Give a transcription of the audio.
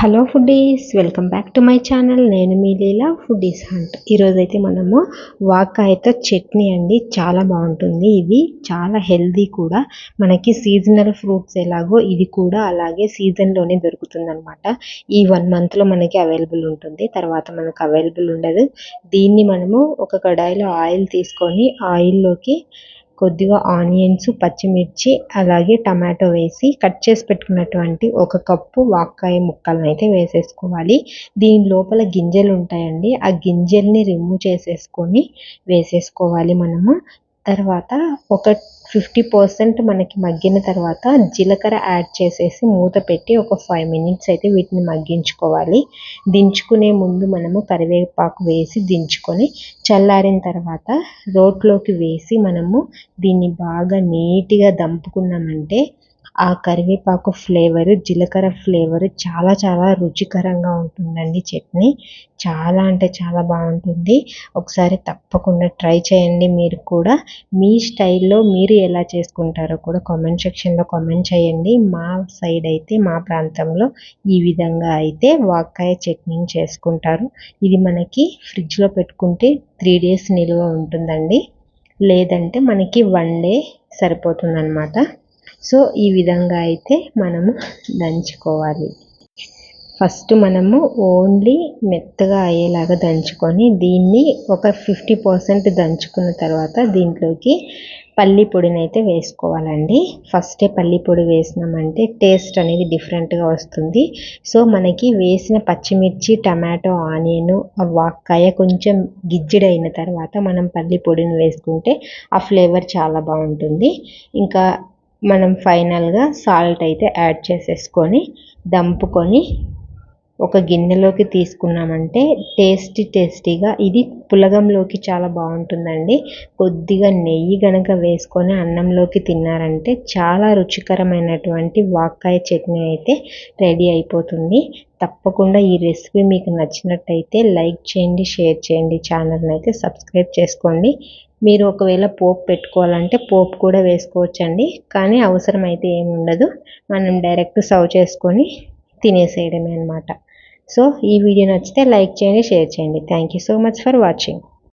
Hello foodies welcome back to my channel నేను మీ లీలా foodies hunt ఈరోజైతే మనము వాకాయతో చట్నీ అండి. చాలా బాగుంటుంది. ఇది చాలా హెల్దీ కూడా. మనకి సీజనల్ ఫ్రూట్స్ ఎలాగో ఇది కూడా అలాగే సీజన్లోనే దొరుకుతుంది అనమాట ఈ వన్ మంత్లో మనకి అవైలబుల్ ఉంటుంది. తర్వాత మనకు అవైలబుల్ ఉండదు. దీన్ని మనము ఒక కడాయిలో ఆయిల్ తీసుకొని ఆయిల్లోకి కొద్దిగా ఆనియన్స్ పచ్చిమిర్చి అలాగే టమాటో వేసి కట్ చేసి పెట్టుకున్నటువంటి ఒక కప్పు వాక్కాయ ముక్కలను అయితే వేసేసుకోవాలి. దీని లోపల గింజలు ఉంటాయండి. ఆ గింజల్ని రిమూవ్ చేసేసుకొని వేసేసుకోవాలి మనము. తర్వాత ఒక ఫిఫ్టీ పర్సెంట్ మనకి మగ్గిన తర్వాత జీలకర్ర యాడ్ చేసేసి మూత పెట్టి ఒక ఫైవ్ మినిట్స్ అయితే వీటిని మగ్గించుకోవాలి. దించుకునే ముందు మనము కరివేపాకు వేసి దించుకొని చల్లారిన తర్వాత రోట్లోకి వేసి మనము దీన్ని బాగా నీట్గా దంపుకున్నామంటే ఆ కరివేపాకు ఫ్లేవర్ జీలకర్ర ఫ్లేవర్ చాలా చాలా రుచికరంగా ఉంటుందండి చట్నీ. చాలా అంటే చాలా బాగుంటుంది. ఒకసారి తప్పకుండా ట్రై చేయండి మీరు కూడా. మీ స్టైల్లో మీరు ఎలా చేసుకుంటారో కూడా కామెంట్ సెక్షన్లో కామెంట్ చేయండి. మా సైడ్ అయితే మా ప్రాంతంలో ఈ విధంగా అయితే వాక్కాయ చట్నీ చేసుకుంటారు. ఇది మనకి ఫ్రిడ్జ్లో పెట్టుకుంటే త్రీ డేస్ నిల్వ ఉంటుందండి. లేదంటే మనకి వన్ డే సరిపోతుందన్నమాట. సో ఈ విధంగా అయితే మనము దంచుకోవాలి. ఫస్ట్ మనము ఓన్లీ మెత్తగా అయ్యేలాగా దంచుకొని దీన్ని ఒక ఫిఫ్టీ పర్సెంట్ దంచుకున్న తర్వాత దీంట్లోకి పల్లి పొడిని అయితే వేసుకోవాలండి. ఫస్టే పల్లి పొడి వేసినామంటే టేస్ట్ అనేది డిఫరెంట్గా వస్తుంది. సో మనకి వేసిన పచ్చిమిర్చి టమాటో ఆనియన్ వాక్కాయ కొంచెం గిజ్జిడైన తర్వాత మనం పల్లి పొడిని వేసుకుంటే ఆ ఫ్లేవర్ చాలా బాగుంటుంది. ఇంకా మనం ఫైనల్గా సాల్ట్ అయితే యాడ్ చేసేసుకొని దంపుకొని ఒక గిన్నెలోకి తీసుకున్నామంటే టేస్టీ టేస్టీగా ఇది పులగంలోకి చాలా బాగుంటుందండి. కొద్దిగా నెయ్యి గనక వేసుకొని అన్నంలోకి తిన్నారంటే చాలా రుచికరమైనటువంటి వాక్కాయ చట్నీ అయితే రెడీ అయిపోతుంది. తప్పకుండా ఈ రెసిపీ మీకు నచ్చినట్టయితే లైక్ చేయండి షేర్ చేయండి ఛానల్ని అయితే సబ్స్క్రైబ్ చేసుకోండి. మీరు ఒకవేళ పోపు పెట్టుకోవాలంటే పోపు కూడా వేసుకోవచ్చండి. కానీ అవసరం అయితే ఏమి ఉండదు. మనం డైరెక్ట్ సర్వ్ చేసుకొని తినేసేయడమే అనమాట సో ఈ వీడియో నచ్చితే లైక్ చేయండి షేర్ చేయండి. Thank you so much for watching